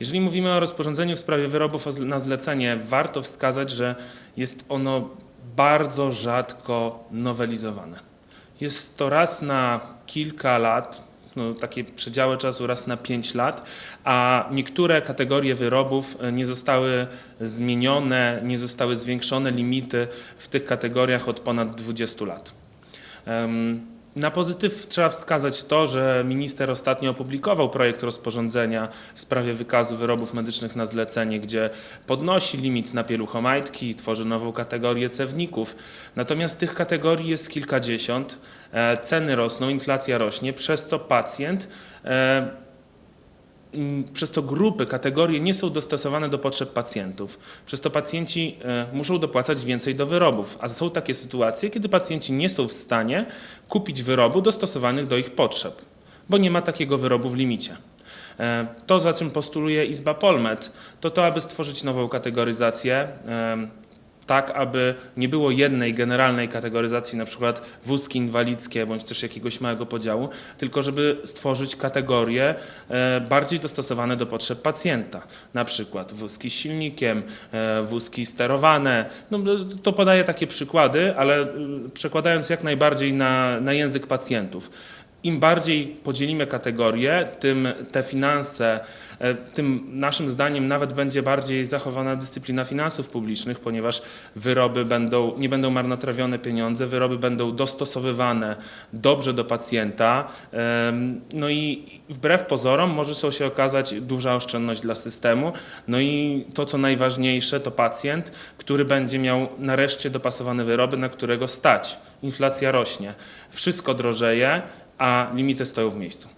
Jeżeli mówimy o rozporządzeniu w sprawie wyrobów na zlecenie, warto wskazać, że jest ono bardzo rzadko nowelizowane. Jest to raz na kilka lat, no, takie przedziały czasu raz na 5 lat, a niektóre kategorie wyrobów e, nie zostały zmienione, nie zostały zwiększone limity w tych kategoriach od ponad 20 lat. Em, Na pozytyw trzeba wskazać to, że minister ostatnio opublikował projekt rozporządzenia w sprawie wykazu wyrobów medycznych na zlecenie, gdzie podnosi limit na pieluchomajtki, tworzy nową kategorię cewników. Natomiast tych kategorii jest kilkadziesiąt, e, ceny rosną, inflacja rośnie, przez co pacjent e, przez to grupy, kategorie nie są dostosowane do potrzeb pacjentów. Przez to pacjenci e, muszą dopłacać więcej do wyrobów, a są takie sytuacje, kiedy pacjenci nie są w stanie kupić wyrobu dostosowanych do ich potrzeb, bo nie ma takiego wyrobu w limicie. E, To, za czym postuluje Izba Polmet, to to, aby stworzyć nową kategoryzację, em, tak aby nie było jednej generalnej kategoryzacji, na przykład wózki inwalidzkie bądź też jakiegoś małego podziału, tylko żeby stworzyć kategorie e, bardziej dostosowane do potrzeb pacjenta. Na przykład wózki z silnikiem, e, wózki sterowane. No, to podaję takie przykłady, ale y, przekładając jak najbardziej na, na język pacjentów. Im bardziej podzielimy kategorie, tym te finanse, e, tym naszym zdaniem nawet będzie bardziej zachowana dyscyplina finansów publicznych, ponieważ wyroby będą, nie będą marnotrawione pieniądze, wyroby będą dostosowywane dobrze do pacjenta. No i wbrew pozorom może to się okazać duża oszczędność dla systemu. No i to, co najważniejsze, to pacjent, który będzie miał nareszcie dopasowane wyroby, na którego stać. Inflacja rośnie, wszystko drożeje, a limity stoją w miejscu.